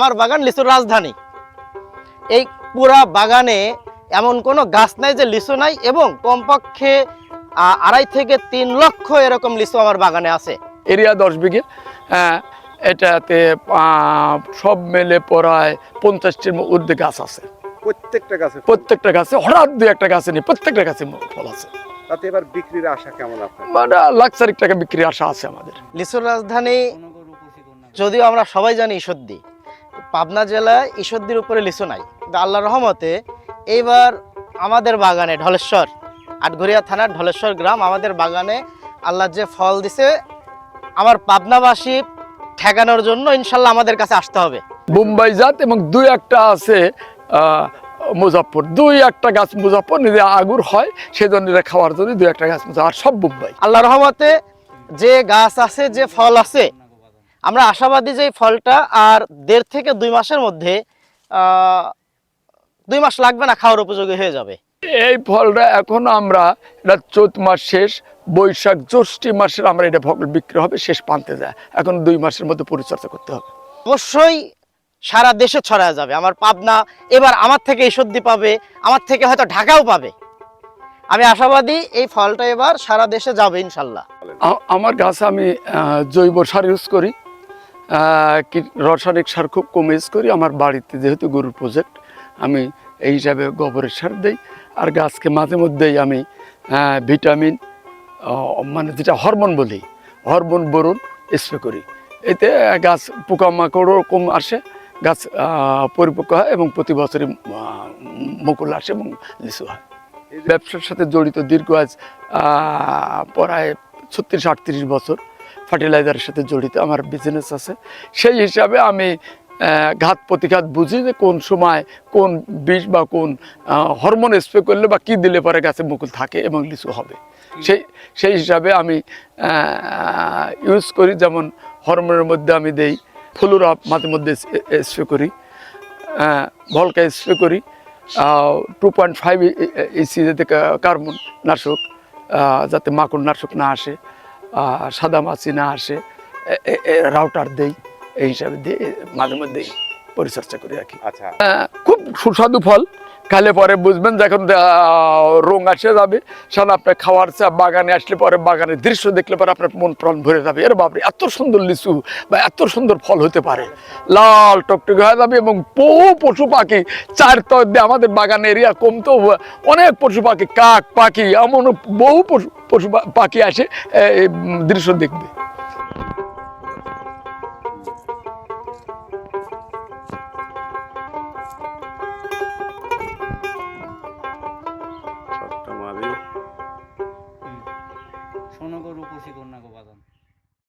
আমার বাগান লিচুর রাজধানী। এই পুরা বাগানে এমন কোনো গাছ নাই যে লিচু নাই এবং কমপক্ষে আড়াই থেকে তিন লক্ষ এরকম লিচু আমার বাগানে আছে। এরিয়া দশ বিঘে হ্যাঁ, এটাতে সব মেলে প্রায় পঞ্চাশটির ঊর্ধ্বে গাছ আছে। প্রত্যেকটা গাছে প্রত্যেকটা গাছে হঠাৎ দু একটা গাছে নেই প্রত্যেকটা গাছে ফল আছে। তাতে এবার বিক্রির আশা কেমন আপনার? মানে লাক্সারিক টাকা বিক্রির আশা আছে আমাদের। লিচুর রাজধানী যদিও আমরা সবাই জানি ঈশ্বরদী পাবনা জেলায় ঈশ্বরদীর উপরে লিচু নাই। আল্লাহ রহমতে এইবার আমাদের বাগানে ঢলেশ্বর আটঘরিয়া থানার ঢলেশ্বর গ্রাম আমাদের বাগানে আল্লাহ যে ফল দিছে আমার পাবনাবাসী ঠেকানোর জন্য ইনশাল্লাহ আমাদের কাছে আসতে হবে। বোম্বাই জাত এবং দুই একটা আছে মুজাফর দুই একটা গাছ মুজাফর নিজে আগুর হয় সেই জন্য এরা খাওয়ার জন্য দুই একটা গাছ মুজাফর আর সব বোম্বাই আল্লাহ রহমতে যে গাছ আছে যে ফল আছে আমরা আশাবাদী যে এই ফলটা আর দেড় থেকে দুই মাসের মধ্যে দুই মাস লাগবে না খাওয়ার উপযোগী হয়ে যাবে। এই ফলটা এখন আমরা এটা চৈত মাস শেষ বৈশাখ জ্যৈষ্ঠী মাসের আমরা এটা ফল বিক্রি হবে শেষ পানতে যায়। এখন দুই মাসের মধ্যে পরিচর্যা করতে হবে। অবশ্যই সারা দেশে ছড়ায় যাবে। আমার পাবনা এবার আমার থেকে ঈশ্বরদী পাবে আমার থেকে হয়তো ঢাকাও পাবে। আমি আশাবাদী এই ফলটা এবার সারা দেশে যাবে ইনশাল্লাহ। আমার গাছে আমি জৈব সার ইউজ করি। রাসায়নিক সার খুব কম ইউজ করি। আমার বাড়িতে যেহেতু গরুর প্রজেক্ট আমি এই হিসাবে গোবরের সার দিই। আর গাছকে মাঝে মধ্যেই আমি ভিটামিন মানে যেটা হরমোন বলি হরমোন বরুণ স্প্রে করি। এতে গাছ পোকামাকড়ও কম আসে, গাছ পরিপক্ক হয় এবং প্রতি বছরই মুকুল আসে এবং লিচু হয়। ব্যবসার সাথে জড়িত দীর্ঘ আজ প্রায় ছত্রিশ আটত্রিশ বছর ফার্টিলাইজারের সাথে জড়িত আমার বিজনেস আছে। সেই হিসাবে আমি ঘাত প্রতিঘাত বুঝি যে কোন সময় কোন বিষ বা কোন হরমোন স্প্রে করলে বা কি দিলে পরে গাছে মুকুল থাকে এবং লিচু হবে। সেই সেই হিসাবে আমি ইউজ করি, যেমন হরমোনের মধ্যে আমি দেই, ফ্লুরা মাঝে মধ্যে স্প্রে করি ভলকা স্প্রে করি two point five E C carbon নাশক যাতে মাকড় নাশক না আসে। সাদা মাছি না আসে রাউটার দেই এই হিসাবে দিয়ে মাঝে মধ্যেই পরিচর্যা করে রাখি। আচ্ছা। খুব সুস্বাদু ফল। খালে পরে বুঝবেন যখন আহ, রং আসে যাবে। সারা আপনার খাওয়ার চা বাগানে আসলে পরে বাগানের দৃশ্য দেখলে পরে আপনার মন প্রাণ ভরে যাবে। এর বাপরে এত সুন্দর লিচু বা এত সুন্দর ফল হতে পারে। লাল টকটকে হয়ে যাবে এবং বহু পশু পাখি চার তর দিয়ে আমাদের বাগান এরিয়া কম তো অনেক পশু পাখি কাক পাখি এমন বহু পশু পশু পাখি আসে দৃশ্য দেখবে। कुर्सी को ना को बात